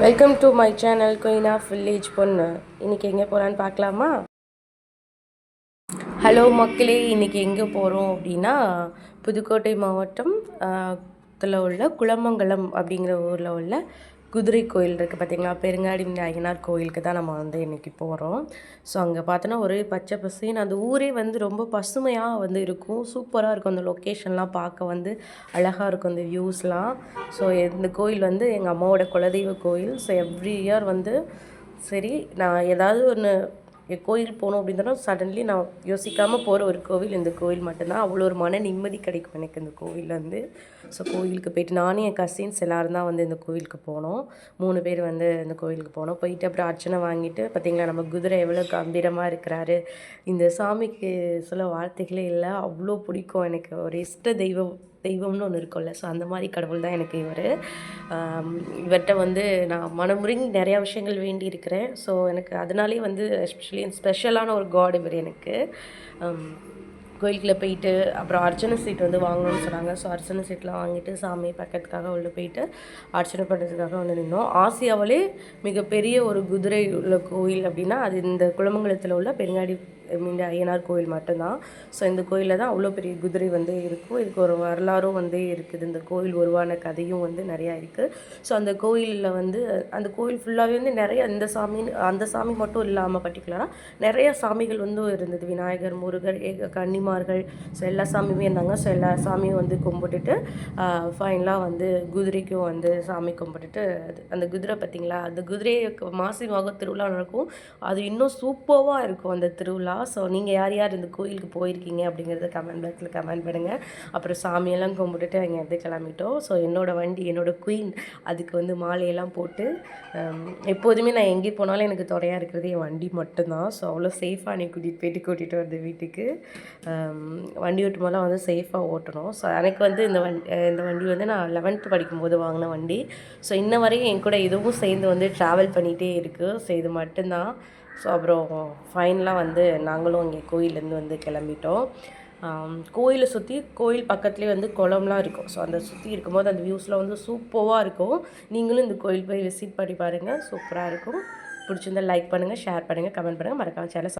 Welcome to my channel குயினா village பொண்ணு இன்றைக்கி எங்கே போகிறான்னு பார்க்கலாமா? ஹலோ மக்களே இன்றைக்கி எங்கே போகிறோம் அப்படின்னா புதுக்கோட்டை மாவட்டம் இதில் உள்ள குளமங்கலம் அப்படிங்கிற ஊரில் உள்ள குதிரை கோயில் இருக்குது பார்த்திங்களா பெருங்காடி விநாயகனார் கோயிலுக்கு தான் நம்ம வந்து இன்றைக்கி போகிறோம் ஸோ அங்கே பார்த்தோன்னா ஒரே பச்சை பசேன்னு அந்த ஊரே வந்து ரொம்ப பசுமையாக வந்து இருக்கும். சூப்பராக இருக்கும் அந்த லொக்கேஷன்லாம் பார்க்க வந்து அழகாக இருக்கும் அந்த வியூஸ்லாம் ஸோ இந்த கோயில் வந்து எங்கள் அம்மாவோட குலதெய்வ கோயில். ஸோ எவ்ரி இயர் வந்து சரி நான் ஏதாவது ஒன்று கோயில் போகணும் அப்படின்னா சடன்லி நான் யோசிக்காமல் போகிற ஒரு கோவில் இந்த கோவில் மட்டும்தான். அவ்வளோ ஒரு மன நிம்மதி கிடைக்கும் எனக்கு இந்த கோவிலில் வந்து ஸோ கோவிலுக்கு போயிட்டு நானும் என் கசின்ஸ் எல்லோரும் தான் வந்து இந்த கோவிலுக்கு போனோம். மூணு பேர் வந்து இந்த கோவிலுக்கு போனோம். போயிட்டு அப்புறம் அர்ச்சனை வாங்கிட்டு பார்த்திங்களா நம்ம குதிரை எவ்வளோ கம்பீரமாக இருக்கிறாரு. இந்த சாமிக்கு சில வார்த்தைகளே இல்லை. அவ்வளோ பிடிக்கும் எனக்கு. ஒரு இஷ்ட தெய்வம். தெய்வம்னு ஒன்று இருக்கும்ல. ஸோ அந்த மாதிரி கடவுள் தான் எனக்கு இவர். இவர்கிட்ட வந்து நான் மனமுருங்கி நிறையா விஷயங்கள் வேண்டி இருக்கிறேன். ஸோ எனக்கு அதனாலே வந்து எஸ்பெஷலி ஸ்பெஷலான ஒரு காட் இவர் எனக்கு. கோயிலுக்குள்ளே போயிட்டு அப்புறம் அர்ச்சனை சீட் வந்து வாங்கணும்னு சொன்னாங்க. ஸோ அர்ச்சனை சீட்லாம் வாங்கிட்டு சாமி பக்கத்துக்காக உள்ளே போயிட்டு அர்ச்சனை பண்ணுறதுக்காக வந்து நின்றோம் ஆசியாவிலே மிகப்பெரிய ஒரு குதிரை உள்ள கோயில் அப்படின்னா அது இந்த குளமங்கலத்தில் உள்ள பெருங்காடி மீண்ட ஐயனார் கோயில் மட்டும்தான். ஸோ இந்த கோயிலில் தான் அவ்வளோ பெரிய குதிரை வந்து இருக்கும். இதுக்கு ஒரு வரலாறும் வந்து இருக்குது. இந்த கோயில் உருவான கதையும் வந்து நிறையா இருக்குது ஸோ அந்த கோயிலில் வந்து அந்த கோயில் ஃபுல்லாகவே வந்து நிறைய இந்த சாமின்னு அந்த சாமி மட்டும் இல்லாமல் பர்டிகுலராக நிறைய சாமிகள் வந்து இருந்தது. விநாயகர் முருகர் ஏக கன்னிமார்கள் ஸோ எல்லா சாமியுமே இருந்தாங்க. ஸோ எல்லா சாமியும் வந்து கும்பிட்டுட்டு ஃபைனலாக வந்து குதிரைக்கும் வந்து சாமி கும்பிட்டுட்டு அந்த குதிரை பார்த்திங்களா அந்த குதிரையை மாசி மாதம் திருவிழா நடக்கும். அது இன்னும் சூப்பராக இருக்கும் அந்த திருவிழா. ஸோ நீங்கள் யார் யார் இந்த கோயிலுக்கு போயிருக்கீங்க அப்படிங்கிறத கமெண்ட் பாக்ஸில் கமெண்ட் பண்ணுங்கள் அப்புறம் சாமியெல்லாம் கும்பிட்டுட்டு அங்கே இருந்து கிளம்பிட்டோம். ஸோ என்னோடய வண்டி என்னோடய குயின் அதுக்கு வந்து மாலையெல்லாம் போட்டு எப்போதுமே நான் எங்கே போனாலும் எனக்கு துணையாக இருக்கிறது என் வண்டி மட்டும்தான். ஸோ அவ்வளோ சேஃபாக என்னை கூட்டிகிட்டு போயிட்டு கூட்டிகிட்டு வருது வீட்டுக்கு. வண்டி ஓட்டும் வந்து சேஃபாக ஓட்டணும். ஸோ எனக்கு வந்து இந்த வண்டி இந்த வண்டி வந்து நான் லெவன்த்து படிக்கும்போது வாங்கின வண்டி. ஸோ இன்ன வரையும் என் கூட இதுவும் சேர்ந்து வந்து ட்ராவல் பண்ணிகிட்டே இருக்குது ஸோ இது மட்டும்தான். ஸோ அப்புறம் ஃபைனலாக வந்து நாங்களும் இங்கே கோயிலேருந்து வந்து கிளம்பிட்டோம். கோயிலை சுற்றி கோயில் பக்கத்துலேயே வந்து குளம்லாம் இருக்கும். ஸோ அந்த சுற்றி இருக்கும்போது அந்த வியூஸ்லாம் வந்து சூப்பராக இருக்கும். நீங்களும் இந்த கோயில் போய் விசிட் பண்ணி பாருங்கள் சூப்பராக இருக்கும். பிடிச்சிருந்தால் லைக் பண்ணுங்கள் ஷேர் பண்ணுங்கள் கமெண்ட் பண்ணுங்கள் மறக்காமல் சேனல்